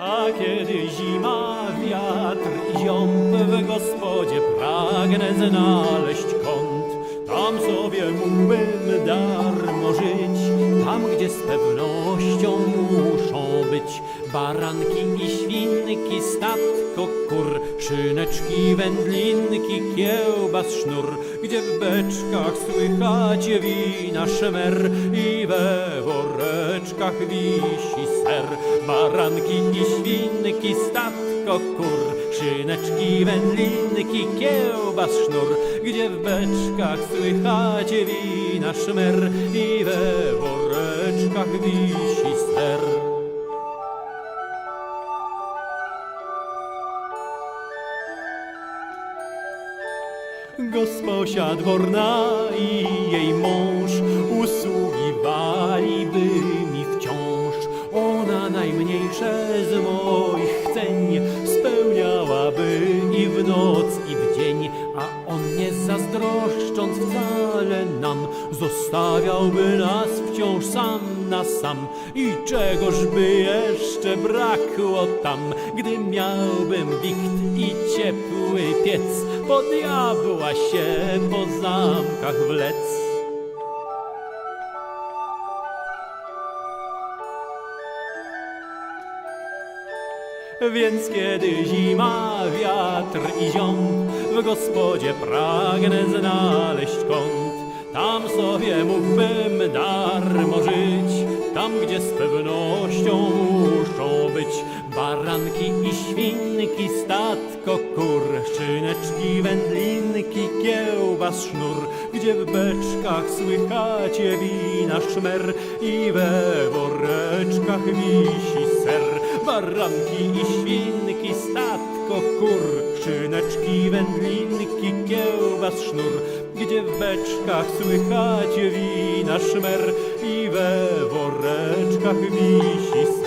A kiedy zima, wiatr ziąb w gospodzie pragnę znaleźć kąt, tam sobie mógłbym darmo żyć, tam gdzie z pewnością baranki i świnki, statko kur, szyneczki, wędlinki, kiełbas, sznur, gdzie w beczkach słychać wina szmer i we woreczkach wisi ser. Baranki i świnki, statko kur, szyneczki, wędlinki, kiełbas, sznur, gdzie w beczkach słychać wina szmer i we woreczkach wisi ser. Gosposia dworna i jej mąż usługiwaliby mi wciąż. Ona najmniejsze z noc, i w dzień, a on nie zazdroszcząc wcale nam zostawiałby nas wciąż sam na sam. I czegoż by jeszcze brakło tam, gdy miałbym wicht i ciepły piec, po diabła się po zamkach wlec. Więc kiedy zima, wiatr i ziąb w gospodzie pragnę znaleźć kąt, tam sobie mógłbym darmo żyć, tam gdzie z pewnością muszą być baranki i świnki, statko kur, szyneczki, wędlinki, kiełbas, sznur, gdzie w beczkach słychać wina szmer i we woreczkach wisi ser. Baranki i świnki, statko kur, szyneczki, wędlinki, kiełbas, sznur, gdzie w beczkach słychać wina szmer i we woreczkach wisi.